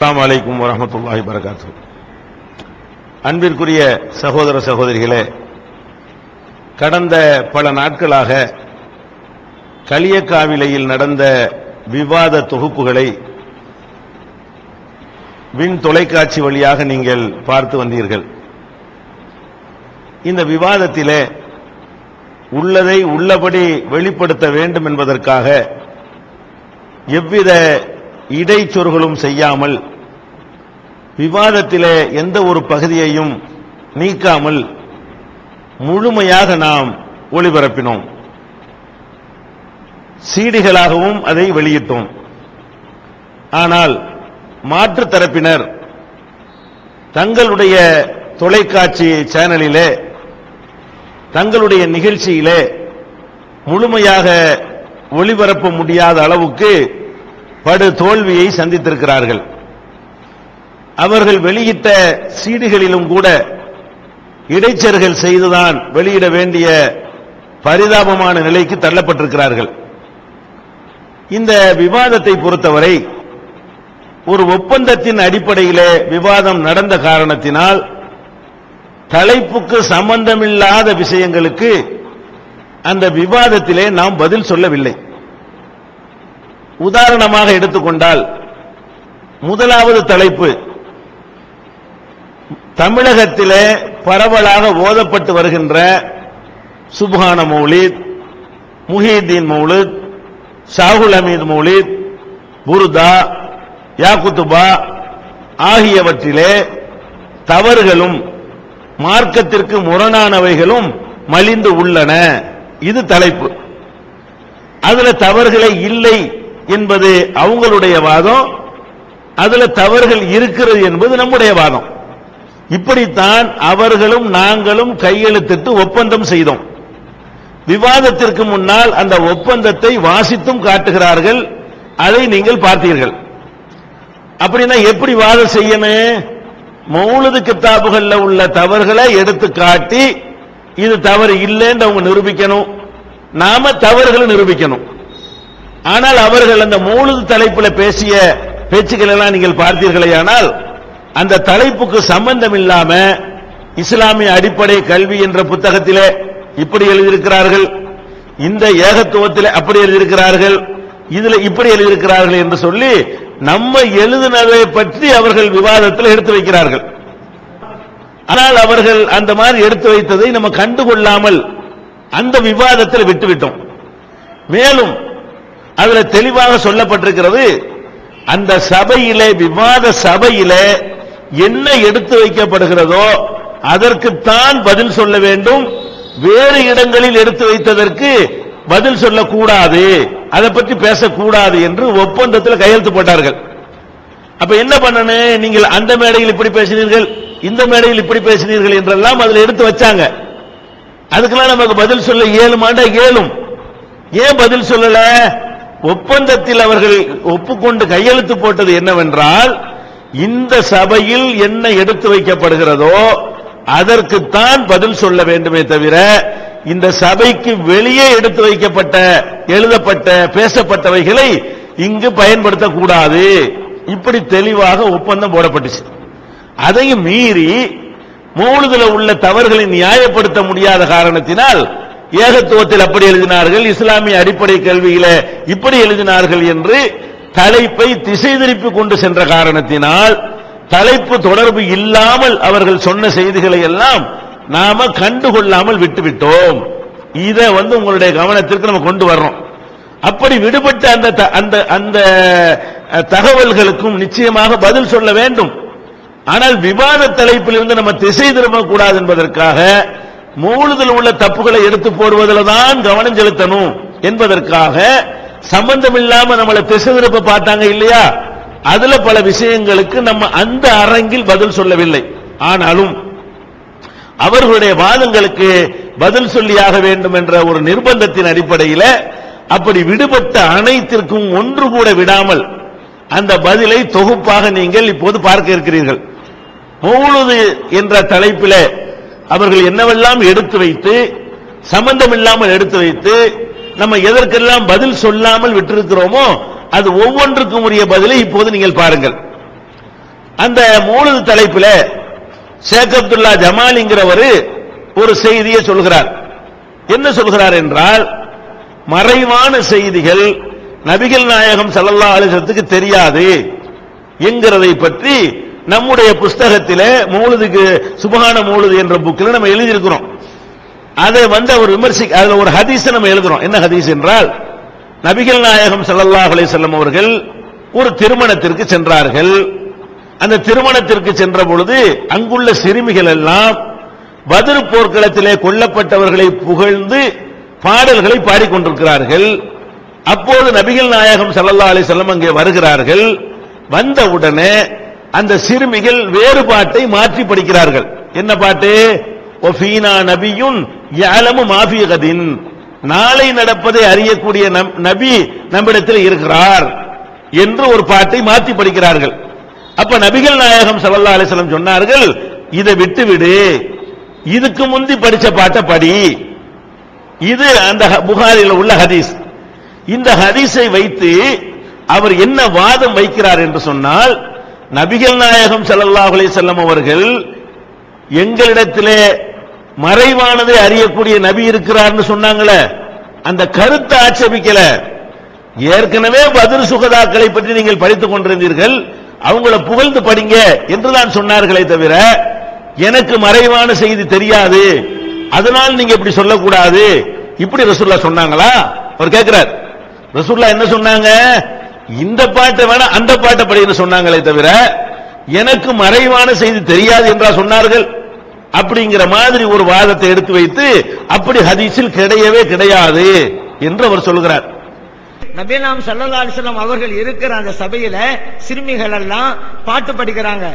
அஸ்ஸலாமு அலைக்கும் வரமத்துல்லாஹி வரகாத்து அன்பிற்குரிய சகோதர சகோதரிகளே கடந்த பல நாட்களாக களியக்காவிலையில் நடந்த விவாத தொகுப்புகளை விண் தொலைக்காட்சி வழியாக நீங்கள் பார்த்து வந்தீர்கள். இந்த விவாதத்திலே உள்ளதை உள்ளபடி வெளிப்படுத்த வேண்டும் என்பதற்காக எவ்வித இடைச்சொருகளும் செய்யாமல் விவாதத்திலே எந்த ஒரு பகுதியையும் நீக்காமல் முழுமையாக நாம் ஒளிபரப்பினோம். சீடிகளாகவும் அதை வெளியிட்டோம். ஆனால் மாற்றுத் தரப்பினர் தங்களுடைய தொலைக்காட்சி சேனலிலே தங்களுடைய நிகழ்ச்சியிலே முழுமையாக ஒளிபரப்ப முடியாத அளவுக்கு படு தோல்வியை சந்தித்திருக்கிறார்கள். அவர்கள் வெளியிட்ட சீடுகளிலும் கூட இடைச்சர்கள் செய்துதான் வெளியிட வேண்டிய பரிதாபமான நிலைக்கு தள்ளப்பட்டிருக்கிறார்கள். இந்த விவாதத்தை பொறுத்தவரை ஒரு ஒப்பந்தத்தின் அடிப்படையிலே விவாதம் நடந்த காரணத்தினால் தலைப்புக்கு சம்பந்தமில்லாத விஷயங்களுக்கு அந்த விவாதத்திலே நாம் பதில் சொல்லவில்லை. உதாரணமாக எடுத்துக்கொண்டால் முதலாவது தலைப்பு தமிழகத்திலே பரவலாக ஓதப்பட்டு வருகின்ற சுப்ஹான மௌலித் முஹீதீன் மௌலித் ஷாகுல் அமீத் மௌலித் புருதா யாக்குத்துபா ஆகியவற்றிலே தவறுகளும் மார்க்கத்திற்கு முரணானவைகளும் மலிந்து உள்ளன. இது தலைப்பு. அதுல தவறுகளை இல்லை என்பது அவங்களுடைய வாதம். அதுல தவறுகள் இருக்கிறது என்பது நம்முடைய வாதம். இப்படித்தான் அவர்களும் நாங்களும் கையெழுத்திட்டு ஒப்பந்தம் செய்தோம். விவாதத்திற்கு முன்னால் அந்த ஒப்பந்தத்தை வாசித்தும் காட்டுகிறார்கள். அதை நீங்கள் பார்த்தீர்கள். அப்படின்னா எப்படி வாதம் செய்யணும் மௌலது கித்தாபுகள்ல உள்ள தவறுகளை எடுத்து காட்டி இது தவறு இல்லைன்னு அவங்க நிரூபிக்கணும். நாம தவறுகளை நிரூபிக்கணும். ஆனால் அவர்கள் அந்த மூலது தலைப்பில் பேசிய பேச்சுக்கள் எல்லாம் நீங்கள் பார்த்தீர்களேயானால் அந்த தலைப்புக்கு சம்பந்தம் இல்லாம இஸ்லாமிய அடிப்படை கல்வி என்ற புத்தகத்திலே இப்படி எழுதியிருக்கிறார்கள். இந்த ஏகத்துவத்தில் அப்படி எழுதியிருக்கிறார்கள். இதுல இப்படி எழுதியிருக்கிறார்கள் என்று சொல்லி நம்ம எழுதினதை பற்றி அவர்கள் விவாதத்தில் எடுத்து வைக்கிறார்கள். ஆனால் அவர்கள் அந்த மாதிரி எடுத்து வைத்ததை நம்ம கண்டுகொள்ளாமல் அந்த விவாதத்தில் விட்டுவிட்டோம். மேலும் அதுல தெளிவாக சொல்லப்பட்டிருக்கிறது அந்த சபையிலே விவாத சபையிலே என்ன எடுத்து வைக்கப்படுகிறதோ அதற்குத்தான் பதில் சொல்ல வேண்டும். வேறு இடங்களில் எடுத்து வைத்ததற்கு பதில் சொல்லக்கூடாது. அதை பற்றி பேசக்கூடாது என்று ஒப்பந்தத்தில் கையெழுத்து போட்டார்கள். அப்ப என்ன பண்ணணும்? நீங்கள் அந்த மேடையில் இப்படி பேசினீர்கள் இந்த மேடையில் இப்படி பேசினீர்கள் என்றெல்லாம் அதில் எடுத்து வச்சாங்க. அதுக்கெல்லாம் நமக்கு பதில் சொல்ல இயலுமாண்டா இயலும் ஏன் பதில் சொல்லல? ஒப்பந்தத்தில் அவர்கள் ஒப்புக்கொண்டு கையெழுத்து போட்டது என்னவென்றால் இந்த சபையில் என்ன எடுத்து வைக்கப்படுகிறதோ அதற்குத்தான் பதில் சொல்ல வேண்டுமே தவிர இந்த சபைக்கு வெளியே எடுத்து வைக்கப்பட்ட எழுதப்பட்ட பேசப்பட்டவைகளை இங்கு பயன்படுத்தக்கூடாது. இப்படி தெளிவாக ஒப்பந்தம் போடப்பட்டுச்சு. அதையும் மீறி மூழுதுல உள்ள தவறுகளை நியாயப்படுத்த முடியாத காரணத்தினால் ஏகத்துவத்தில் அப்படி எழுதினார்கள். இஸ்லாமிய அடிப்படை கல்வியில இப்படி எழுதினார்கள் என்று தலைப்பை திசை திருப்பி கொண்டு சென்ற காரணத்தினால் தலைப்பு தொடர்பு இல்லாமல் அவர்கள் சொன்ன செய்திகளை எல்லாம் நாம கண்டுகொள்ளாமல் விட்டுவிட்டோம். இதை வந்து உங்களுடைய கவனத்திற்கு நம்ம கொண்டு வர்றோம். அப்படி விடுபட்ட அந்த த- அந்த அந்த தகவல்களுக்கும் நிச்சயமாக பதில் சொல்ல வேண்டும். ஆனால் விவாத தலைப்பில் இருந்து நம்ம திசை திரும்பக்கூடாது என்பதற்காக மூழுதல் உள்ள தப்புகளை எடுத்து போடுவதில் தான் கவனம் செலுத்தணும் என்பதற்காக சம்பந்தம் இல்லாம நம்மளை திசை திருப்ப பார்த்தாங்க இல்லையா? அதுல பல விஷயங்களுக்கு நம்ம அந்த அரங்கில் பதில் சொல்லவில்லை. ஆனாலும் அவர்களுடைய வாதங்களுக்கு பதில் சொல்லியாக வேண்டும் என்ற ஒரு நிர்பந்தத்தின் அடிப்படையில் அப்படி விடுபட்ட அனைத்திற்கும் ஒன்று கூட விடாமல் அந்த பதிலை தொகுப்பாக நீங்கள் இப்போது பார்க்க இருக்கிறீர்கள். மௌலுது என்ற தலைப்பிலே அவர்கள் என்னவெல்லாம் எடுத்து வைத்து சம்பந்தம் இல்லாமல் எடுத்து வைத்து நம்ம எதற்கெல்லாம் பதில் சொல்லாமல் விட்டிருக்கிறோமோ அது ஒவ்வொன்றுக்கும் உரிய பதிலை இப்போது நீங்கள் பாருங்கள். அந்த மூலது தலைப்பில ஷேக் அப்துல்லா ஜமாலிங்கிறவர் ஒரு செய்தியை சொல்கிறார். என்ன சொல்கிறார் என்றால் மறைவான செய்திகள் நபிகள் நாயகம் சல்லல்லா அலிசத்துக்கு தெரியாது என்கிறதை பற்றி நம்முடைய புஸ்தகத்தில் மூழுதுக்கு சுபகான மூழுது என்ற புக்கில் நம்ம எழுதியிருக்கிறோம். அதை வந்து அவர் விமர்சி அதுல ஒரு ஹதீஸ் நம்ம எழுதுறோம். என்ன ஹதீஸ் என்றால் நபிகள் நாயகம் சல்லாஹ் அலிசல்லம் அவர்கள் ஒரு திருமணத்திற்கு சென்றார்கள். அந்த திருமணத்திற்கு சென்ற பொழுது அங்குள்ள சிறுமிகள் எல்லாம் பதில் போர்க்களத்திலே கொல்லப்பட்டவர்களை புகழ்ந்து பாடல்களை பாடிக்கொண்டிருக்கிறார்கள். அப்போது நபிகள் நாயகம் ஸல்லல்லாஹு அலைஹி வஸல்லம் அங்கே வருகிறார்கள். வந்தவுடனே அந்த சிறுமிகள் வேறு பாட்டை மாற்றி படிக்கிறார்கள். என்ன பாட்டு? ஒஃபீனா நபியுன் யஅலமு மாஃபியகதின் நாளை நடப்பதை அறியக்கூடிய நம்- நபி நம்மிடத்தில் இருக்கிறார் என்று ஒரு பாட்டை மாற்றி படிக்கிறார்கள். அப்ப நபிகள் நாயகம் ஸல்லல்லாஹு அலிஸ்லம் சொன்னார்கள் இதை விட்டு விடு இதுக்கு முந்தி படிச்ச பாட்டை படி. இது அந்த புகாரில் உள்ள ஹதீஸ். இந்த ஹதீஸை வைத்து அவர் என்ன வாதம் வைக்கிறார் என்று சொன்னால் நபிகள் நாயகம் சல்லாஹ் அலைஹி அவர்கள் எங்களிடத்திலே மறைவானதை அறியக்கூடிய நபி இருக்கிறார்னு சொன்னாங்களே அந்த கருத்தை ஆட்சேபிக்கல. ஏற்கனவே பதில் சுகதாக்களை பற்றி நீங்கள் படித்துக் கொண்டிருந்தீர்கள் அவங்கள புகழ்ந்து படிங்க என்றுதான் சொன்னார்களே தவிர எனக்கு மறைவான செய்தி தெரியாது அதனால் நீங்க இப்படி சொல்லக்கூடாது. இப்படி ரசூல்லா சொன்னாங்களா? அவர் கேட்கிறார் ரசூல்லா என்ன சொன்னாங்க? இந்த பாட்டை வேணா அந்த பாட்டை படின்னு சொன்னாங்களே தவிர எனக்கு மறைவான செய்தி தெரியாது என்றா சொன்னார்கள். அப்படிங்கிற மாதிரி ஒரு வாதத்தை எடுத்து வைத்து அப்படி ஹதீஸில் கிடையவே கிடையாது என்று அவர் சொல்கிறார். நபீனாம் சல்லல்லா அலிஸ்லாம் அவர்கள் இருக்கிற அந்த சபையில சிறுமிகள் எல்லாம் பாட்டு படிக்கிறாங்க.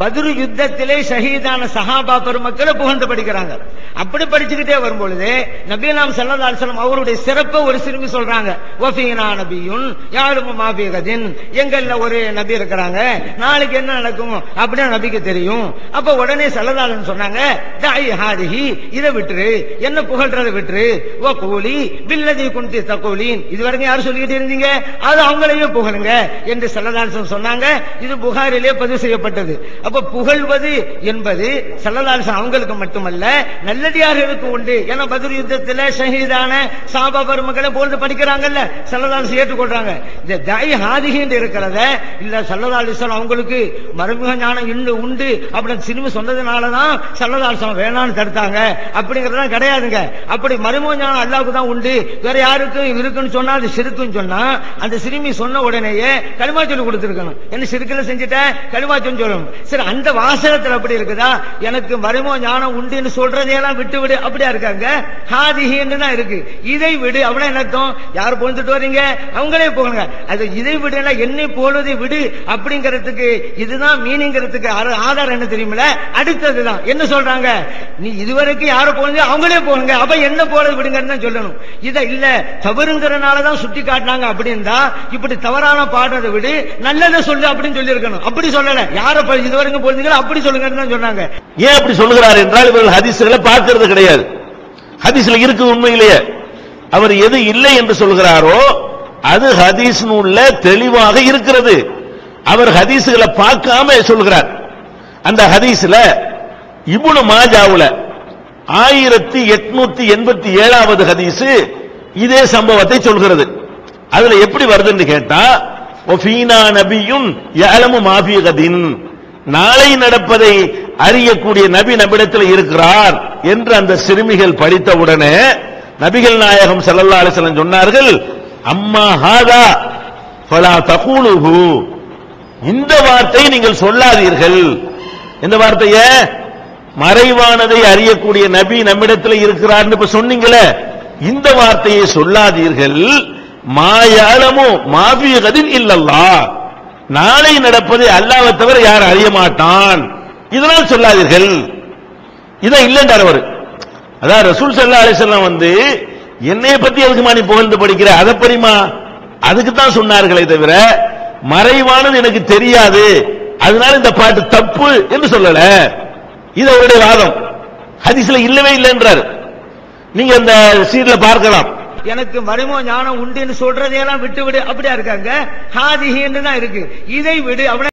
பத்ரு யுத்தத்திலே ஷஹீதான சஹாபா பெருமக்களை புகழ்ந்து படிக்கிறாங்க. அப்படி படிச்சுக்கிட்டே வரும்பொழுது நபிநாம் சல்லல்லா அலிஸ்லாம் அவருடைய சிறப்பை ஒரு சிறுமி சொல்றாங்க. வஃபீனா நபியும் யாரும் மாபிகதின் எங்கள்ல ஒரு நபி இருக்கிறாங்க. நாளைக்கு என்ன நடக்கும்? அப்படின்னு நபிக்கு தெரியும். அப்ப உடனே சல்லல்லாஹு சொன்னாங்க தாய் ஹாதிஹி இதை விட்டுரு. என்ன புகழ்றதை விட்டுரு. ஓ கூலி பில்லதி குந்தி தகோலின். இது வரைக்கும் யாரும் சொல்லிக்கிட்டு இருந்தீங்க? அது அவங்களையும் புகழுங்க என்று செல்லதாசன் சொன்னாங்க. இது புகாரிலே பதிவு செய்யப்பட்டது. அப்ப புகழ்வது என்பது செல்லலாசன் அவங்களுக்கு மட்டுமல்ல நல்லடியார்களுக்கு உண்டு. ஏன்னா பதில் யுத்தத்தில் ஷஹீதான சாபா பெருமக்களை போன்று படிக்கிறாங்கல்ல செல்லலாசன் ஏற்றுக்கொள்றாங்க. இந்த தாய் ஹாதிகின்னு இருக்கிறத இல்ல சல்லல்லாஹு அவங்களுக்கு மருமக ஞானம் இன்னும் உண்டு அப்படின்னு சிறுமி சொன்னதுனாலதான் சல்லல்லாஹு வேணாம்னு தடுத்தாங்க. அப்படிங்கறதெல்லாம் கிடையாதுங்க. அப்படி மருமக ஞானம் அல்லாவுக்கு தான் உண்டு. வேற யாருக்கும் இருக்குன்னு சொன்னா அது சிறுக்குன்னு சொன்னா அந்த சிறுமி சொன்ன உடனேயே களிமா சொல்லி என்ன சிறுக்கில் செஞ்சுட்டேன் களிமா சொல்லி சொல்லணும். சரி அந்த வாசகத்தில் அப்படி இருக்குதா? எனக்கு வருமோ ஞானம் உண்டுன்னு சொல்றதையெல்லாம் விட்டு விடு அப்படியா இருக்காங்க? ஹாதிஹின்னு தான் இருக்கு. இதை விடு. அப்படின்னா என்ன அர்த்தம்? யார் பொழுதுட்டு வர்றீங்க அவங்களே போகணுங்க அது இதை விடுனா என்னை போலதை விடு அப்படிங்கிறதுக்கு இதுதான் மீனிங்கிறதுக்கு ஆதாரம் என்ன தெரியுமில அடுத்ததுதான். என்ன சொல்றாங்க? நீ இதுவரைக்கும் யார போனது அவங்களே போகணுங்க அப்ப என்ன போறது விடுங்கன்னு தான் சொல்லணும். இதை இல்ல தவறுங்கிறனால தான் சுட்டி காட்டினாங்க அப்படின்னா இப்படி தவறான பாடுறதை விடு. நல்லதை சொல்லு அப்படின்னு சொல்லியிருக்கணும். அப்படி சொல்லல. யார ப- இதுவரைக்கும் போனீங்களோ அப்படி சொல்லுங்கன்னு தான் சொன்னாங்க. ஏன் அப்படி சொல்லுகிறார் என்றால் இவர்கள் ஹதீஸ்களை பார்க்கிறது கிடையாது. ஹதீஸ்ல இருக்கு உண்மையிலேயே. அவர் எது இல்லை என்று சொல்கிறாரோ அது ஹதீஸ் நூல்ல தெளிவாக இருக்கிறது. அவர் ஹதீஸ்களை பார்க்காம சொல்கிறார். அந்த ஹதீஸ்ல இப்னு மாஜாவுல ஆயிரத்தி எட்நூத்தி எண்பத்தி ஏழாவது ஹதீஸ் இதே சம்பவத்தை சொல்கிறது. அதுல எப்படி வருதுன்னு கேட்டா ஒஃபீனா நபியும் யஅலமு மாஃபி கதின். நாளை நடப்பதை அறியக்கூடிய நபி நபிடத்தில் இருக்கிறார் என்று அந்த சிறுமிகள் படித்தவுடனே நபிகள் நாயகம் செல்லல்லா அலைஹி சொன்னார்கள் அம்மா ஹாதா பலா தகுலுகு இந்த வார்த்தையை நீங்கள் சொல்லாதீர்கள். இந்த வார்த்தைய மறைவானதை அறியக்கூடிய நபி நம்மிடத்தில் இருக்கிறார் இப்ப சொன்னீங்களே இந்த வார்த்தையை சொல்லாதீர்கள். மாயாலமோ மாவியகதில் இல்லல்லா நாளை நடப்பதை அல்லாவை தவிர யார் அறிய மாட்டான்? இதனால் சொல்லாதீர்கள். இதான் இல்லைன்றார் அவர். அதான் ரசூல் சல்லா அலிசல்லாம் வந்து என்னைய பத்தி எதுக்குமா நீ புகழ்ந்து படிக்கிற? அதை படிமா அதுக்கு தான் சொன்னார்களே தவிர மறைவானது எனக்கு தெரியாது. அதனால இந்த பாட்டு தப்பு என்று சொல்லல. இது அவருடைய வாதம். ஹதீஸ்ல இல்லவே இல்லைன்றார். நீங்க அந்த சீட்ல பார்க்கலாம். எனக்கு மருமோ ஞானம் உண்டுன்னு சொல்றதையெல்லாம் விட்டு விடு அப்படியா இருக்காங்க? ஹாதிஹின்னு தான் இருக்கு. இதை விடு அப்படி